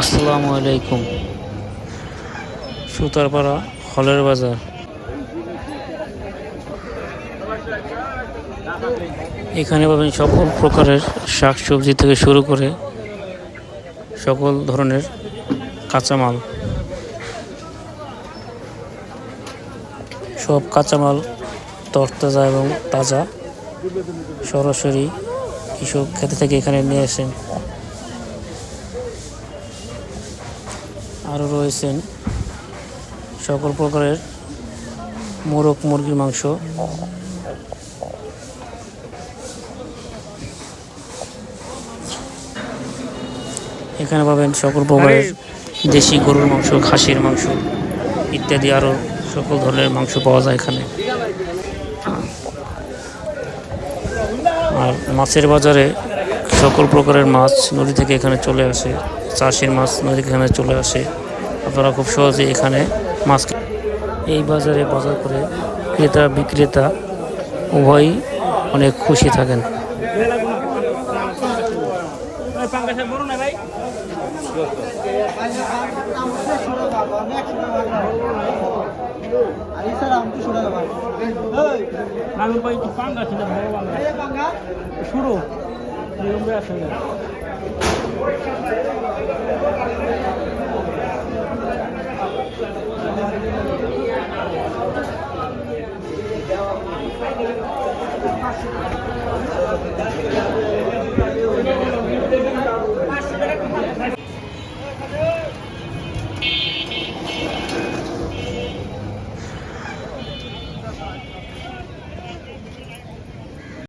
আসসালামু আলাইকুম। সুতারপাড়া হলের বাজার। এখানে পাবেন সকল প্রকারের শাক সবজি থেকে শুরু করে সকল ধরনের কাঁচামাল। সব কাঁচামাল তরতাজা এবং তাজা। সরাসরি কৃষক খেতে থেকে এখানে নিয়ে আসেন। আরও রয়েছেন সকল প্রকারের মোরগ মুরগির মাংস। এখানে পাবেন সকল প্রকারের দেশি গরুর মাংস, খাসির মাংস ইত্যাদি আরও সকল ধরনের মাংস পাওয়া যায় এখানে। আর মাছের বাজারে সকল প্রকারের মাছ নদী থেকে এখানে চলে আসে চাষের মাছ নদী থেকে এখানে চলে আসে আপনারা খুব সহজে এখানে মাছ এই বাজারে বাজার করে ক্রেতা বিক্রেতা উভয়ই অনেক খুশি থাকেন নানুর ভাই একটু পাঙ্গা ছিল